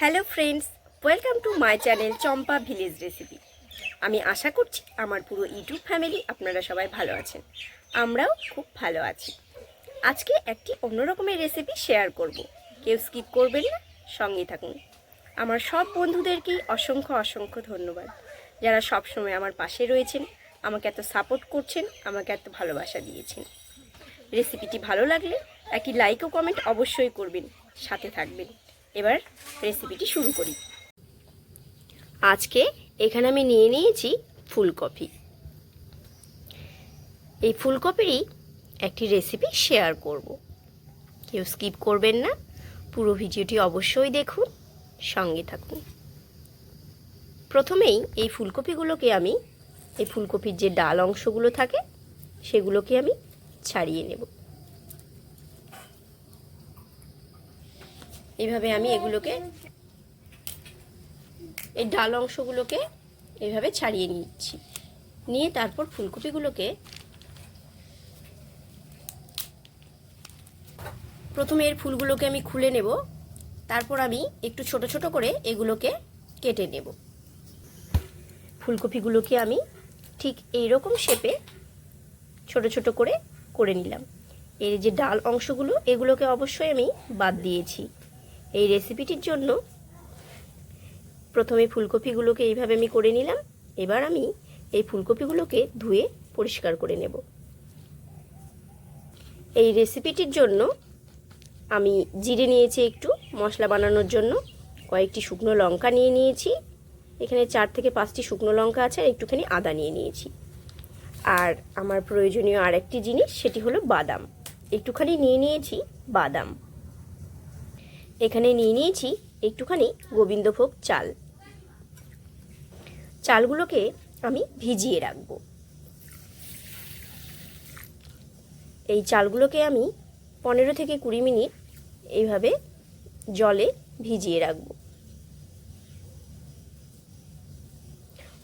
Hello friends, welcome to my channel Champa village recipe. আমি আশা করছি আমার পুরো ইউটিউব ফ্যামিলি আপনারা সবাই ভালো আছেন। আমরাও খুব ভালো আছি। আজকে একটি অন্য রকমের রেসিপি শেয়ার করব। কেউ স্কিপ করবেন না সঙ্গে থাকুন। আমার সব বন্ধুদেরকেই অসংখ্য অসংখ্য ধন্যবাদ। যারা সবসময় আমার পাশে রয়েছেন, আমাকে এত সাপোর্ট করছেন, আমাকে এত ভালোবাসা দিয়েছেন। রেসিপিটি ভালো লাগলে একটি লাইক ও কমেন্ট অবশ্যই করবেন, সাথে থাকবেন। এবার রেসিপিটি শুরু করি। আজকে এখানে আমি নিয়ে নিয়েছি ফুলকপি। এই ফুলকপিরই একটি রেসিপি শেয়ার করব। কেউ স্কিপ করবেন না। পুরো ভিডিওটি অবশ্যই দেখুন, সঙ্গে থাকুন। প্রথমেই এই ফুলকপিগুলোকে আমি, এই ফুলকপির যে ডাল অংশগুলো থাকে, সেগুলোকে আমি ছাড়িয়ে নেব। এইভাবে আমি এগুলোকে, এই ডাল অংশগুলোকে এইভাবে ছাড়িয়ে নিচ্ছি। নিয়ে তারপর ফুলকপিগুলোকে প্রথমে এর ফুলগুলোকে আমি খুলে নেব। তারপর আমি একটু ছোট ছোট করে এগুলোকে কেটে নেব। ফুলকপিগুলোকে আমি ঠিক এই রকম শেপে ছোট ছোট করে করে নিলাম। এর যে ডাল অংশগুলো, এগুলোকে অবশ্যই আমি বাদ দিয়েছি। এই রেসিপিটির জন্য প্রথমে ফুলকপিগুলোকে এইভাবে আমি করে নিলাম। এবার আমি এই ফুলকপিগুলোকে ধুয়ে পরিষ্কার করে নেব। এই রেসিপিটির জন্য আমি জিরে নিয়েছি একটু মশলা বানানোর জন্য। কয়েকটি শুকনো লঙ্কা নিয়ে নিয়েছি। এখানে চার থেকে পাঁচটি শুকনো লঙ্কা আছে আর একটুখানি আদা নিয়ে নিয়েছি। আর আমার প্রয়োজনীয় আরেকটি জিনিস সেটি হলো বাদাম। একটুখানি নিয়ে নিয়েছি বাদাম। এখানে নিয়ে নিয়েছি একটুখানি গোবিন্দভোগ চাল। চালগুলোকে আমি ভিজিয়ে রাখব। এই চালগুলোকে আমি পনেরো থেকে কুড়ি মিনিট এইভাবে জলে ভিজিয়ে রাখব।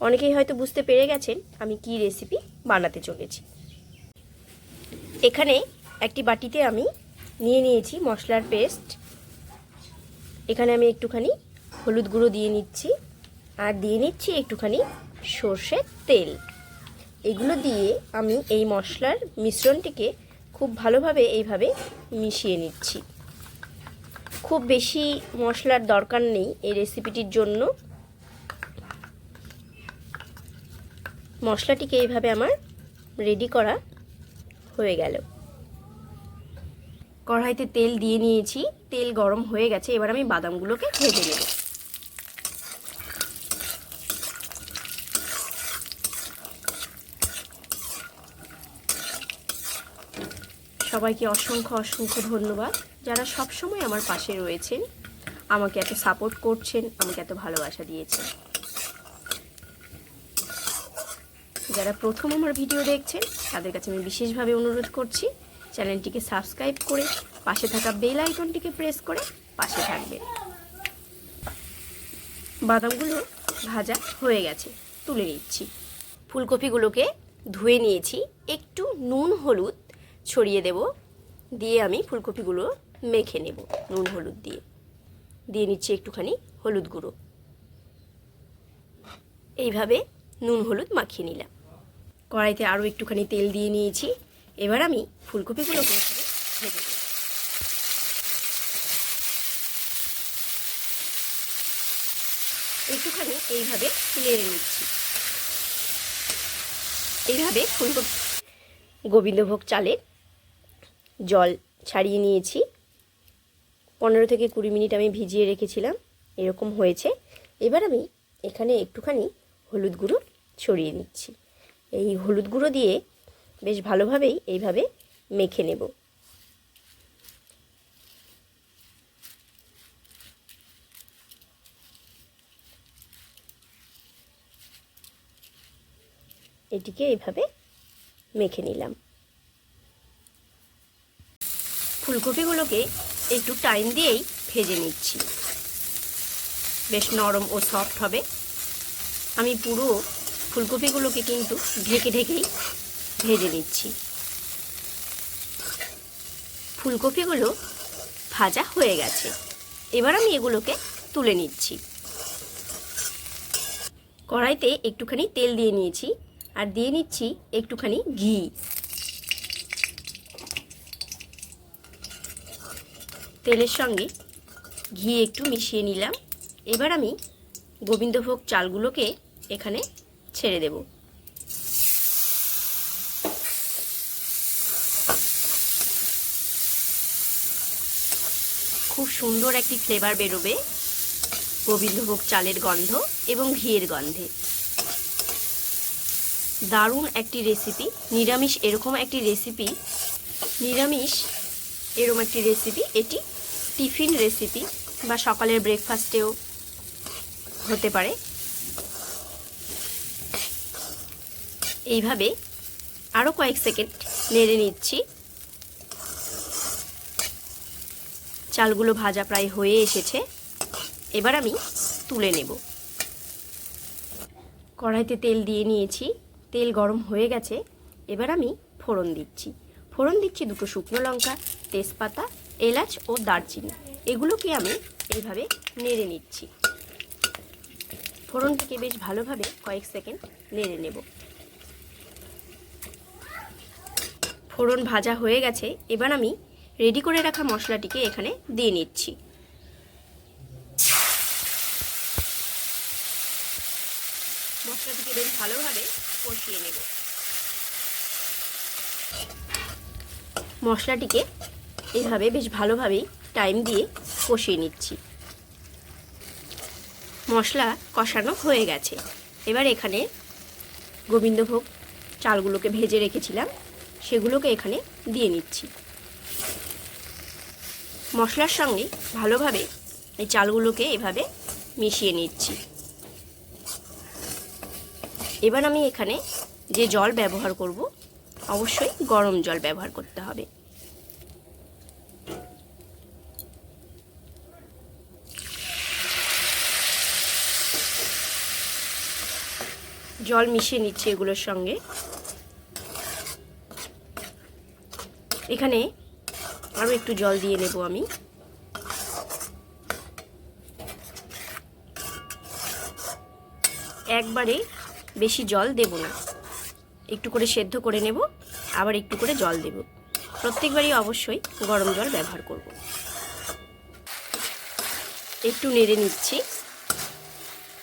অনেকেই হয়তো বুঝতে পেরে গেছেন আমি কি রেসিপি বানাতে চলেছি। এখানে একটি বাটিতে আমি নিয়ে নিয়েছি মশলার পেস্ট এখানে আমি একটুখানি হলুদ গুঁড়ো দিয়ে নিচ্ছি, আর দিয়ে নিচ্ছি একটুখানি সর্ষের তেল। এগুলো দিয়ে আমি এই মশলার মিশ্রণটিকে খুব ভালোভাবে এইভাবে মিশিয়ে নিচ্ছি। খুব বেশি মশলার দরকার নেই এই রেসিপিটির জন্য। মশলাটিকে এইভাবে আমার রেডি করা হয়ে গেল। কড়াইতে তেল দিয়ে নিয়েছি। তেল গরম হয়ে গেছে, এবার আমি বাদামগুলোকে ভেজে নেব। সবাইকে অসংখ্য অসংখ্য ধন্যবাদ। যারা সব সময় আমার পাশে রয়েছেন, আমাকে এত সাপোর্ট করছেন, আমাকে এত ভালোবাসা দিয়েছেন। যারা প্রথম আমার ভিডিও দেখছেন, তাদের কাছে আমি বিশেষভাবে অনুরোধ করছি চ্যানেলটিকে সাবস্ক্রাইব করে পাশে থাকা বেল আইকনটিকে প্রেস করে পাশে থাকবেন বাদামগুলো ভাজা হয়ে গেছে, তুলে নিচ্ছি। ফুলকপিগুলোকে ধুয়ে নিয়েছি, একটু নুন, হলুদ ছড়িয়ে দেব, দিয়ে আমি ফুলকপিগুলো মেখে নেব নুন, হলুদ দিয়ে। দিয়ে নিচ্ছি একটুখানি হলুদ গুঁড়ো। এইভাবে নুন, হলুদ মাখিয়ে নিলাম। কড়াইতে আরও একটুখানি তেল দিয়ে নিয়েছি। এবার আমি দেব একটুখানি এইভাবে নেড়ে নিচ্ছি। এইভাবে ফুলকপি গোবিন্দভোগ চালে জল ছাড়িয়ে নিয়েছি। পনেরো থেকে কুড়ি মিনিট আমি ভিজিয়ে রেখেছিলাম, এরকম হয়েছে। এবার আমি এখানে একটুখানি হলুদ গুঁড়ো ছড়িয়ে নিচ্ছি। এই হলুদ গুঁড়ো দিয়ে বেশ ভালোভাবেই এইভাবে মেখে নেব। এটিকে এইভাবে মেখে নিলাম। ফুলকপিগুলোকে একটু টাইম দিয়েই ভেজে নিচ্ছি। বেশ নরম ও সফট হবে। আমি পুরো ফুলকপিগুলোকে কিন্তু ঢেকে ঢেকেই ভেজে নিচ্ছি। ফুলকপিগুলো ভাজা হয়ে গেছে। এবার আমি এগুলোকে তুলে নিচ্ছি। কড়াইতে একটুখানি তেল দিয়ে নিয়েছি আর দিয়ে নিচ্ছি একটুখানি ঘি। তেলের সঙ্গে ঘি একটু মিশিয়ে নিলাম। এবার আমি গোবিন্দভোগ চালগুলোকে এখানে ছেড়ে দেব। খুব সুন্দর একটি ফ্লেভার বেরোবে। গোবিন্দভোগ চালের গন্ধ এবং ঘিয়ের গন্ধে। দারুণ একটি রেসিপি নিরামিষ এরকম একটি রেসিপি নিরামিষ এরকম একটি রেসিপি এটি টিফিন রেসিপি বা সকালের ব্রেকফাস্টেও হতে পারে। এইভাবে আরও কয়েক সেকেন্ড নেড়ে নিচ্ছি। চালগুলো ভাজা প্রায় হয়ে এসেছে। এবার আমি তুলে নেব। কড়াইতে তেল দিয়ে নিয়েছি। তেল গরম হয়ে গেছে। এবার আমি ফোড়ন দিচ্ছি। ফোড়ন দিচ্ছি দুটো শুকনো লঙ্কা, তেজপাতা, এলাচ ও দারচিনি। এগুলোকে আমি এইভাবে নেড়ে নিচ্ছি। ফোড়নটিকে বেশ ভালোভাবে কয়েক সেকেন্ড নেড়ে নেব। ফোড়ন ভাজা হয়ে গেছে। এবার আমি রেডি করে রাখা মশলাটিকে এখানে দিয়ে নিচ্ছি। মশলাটিকে বেশ ভালোভাবে কষিয়ে নেব। মশলাটিকে এইভাবে বেশ ভালোভাবেই টাইম দিয়ে কষিয়ে নিচ্ছি। মশলা কষানো হয়ে গেছে। এবার এখানে গোবিন্দভোগ চালগুলোকে ভেজে রেখেছিলাম। সেগুলোকে এখানে দিয়ে নিচ্ছি। মশলার সঙ্গে ভালোভাবে এই চালগুলোকে এভাবে মিশিয়ে নিচ্ছি। এবার আমি এখানে যে জল ব্যবহার করব, অবশ্যই গরম জল ব্যবহার করতে হবে। জল মিশিয়ে নিচ্ছি এগুলোর সঙ্গে। এখানে আরও একটু জল দিয়ে নেব আমি। একবারে বেশি জল দেব না। একটু করে সেদ্ধ করে নেব, আবার একটু করে জল দেব। প্রত্যেকবারই অবশ্যই গরম জল ব্যবহার করব। একটু নেড়ে নিচ্ছি।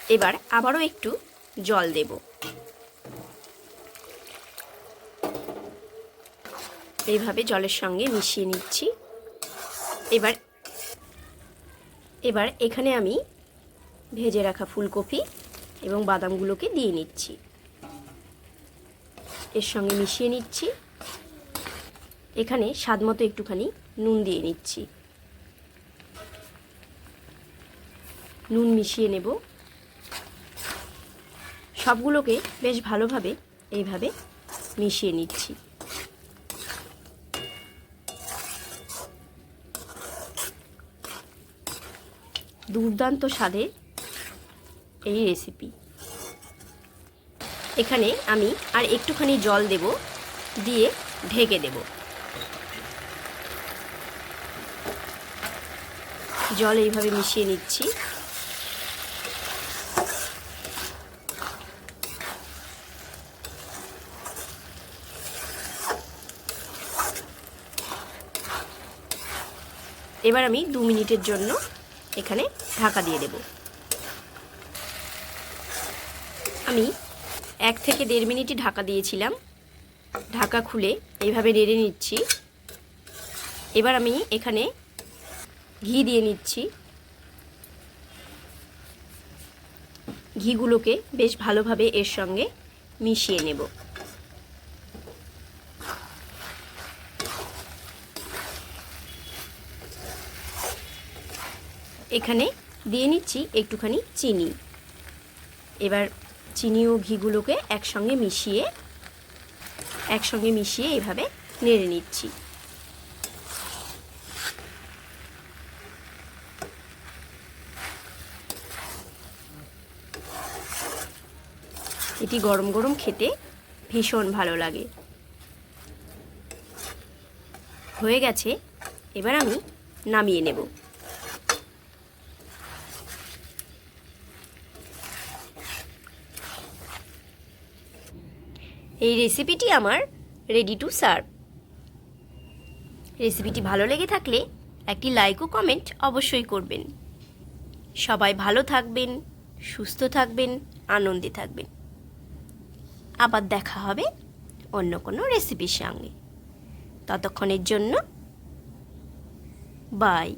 এবার আবারও একটু জল দেব। এইভাবে জলের সঙ্গে মিশিয়ে নিচ্ছি। এবার এবার এখানে আমি ভেজে রাখা ফুলকপি এবং বাদামগুলোকে দিয়ে নিচ্ছি। এর সঙ্গে মিশিয়ে নিচ্ছি। এখানে স্বাদ মতো একটুখানি নুন দিয়ে নিচ্ছি। নুন মিশিয়ে নেব। সবগুলোকে বেশ ভালোভাবে এইভাবে মিশিয়ে নিচ্ছি। দুর্দান্ত স্বাদে এই রেসিপি এখানে আমি আর একটুখানি জল দেব, দিয়ে ঢেকে দেব। জল এইভাবে মিশিয়ে নিচ্ছি। এবার আমি দু মিনিটের জন্য এখানে ঢাকা দিয়ে দেব। আমি এক থেকে দেড় মিনিটই ঢাকা দিয়েছিলাম। ঢাকা খুলে এইভাবে নেড়ে নিচ্ছি। এবার আমি এখানে ঘি দিয়ে নিচ্ছি। ঘিগুলোকে বেশ ভালোভাবে এর সঙ্গে মিশিয়ে নেব। এখানে দিয়ে নিচ্ছি একটুখানি চিনি। এবার চিনি ও ঘিগুলোকে একসঙ্গে মিশিয়ে একসঙ্গে মিশিয়ে এভাবে নেড়ে নিচ্ছি। এটি গরম গরম খেতে ভীষণ ভালো লাগে। হয়ে গেছে, এবার আমি নামিয়ে নেব। এই রেসিপিটি আমার রেডি টু সার্ভ রেসিপিটি ভালো লেগে থাকলে একটি লাইক ও কমেন্ট অবশ্যই করবেন। সবাই ভালো থাকবেন, সুস্থ থাকবেন, আনন্দে থাকবেন। আবার দেখা হবে অন্য কোনো রেসিপির সঙ্গে। ততক্ষণের জন্য বাই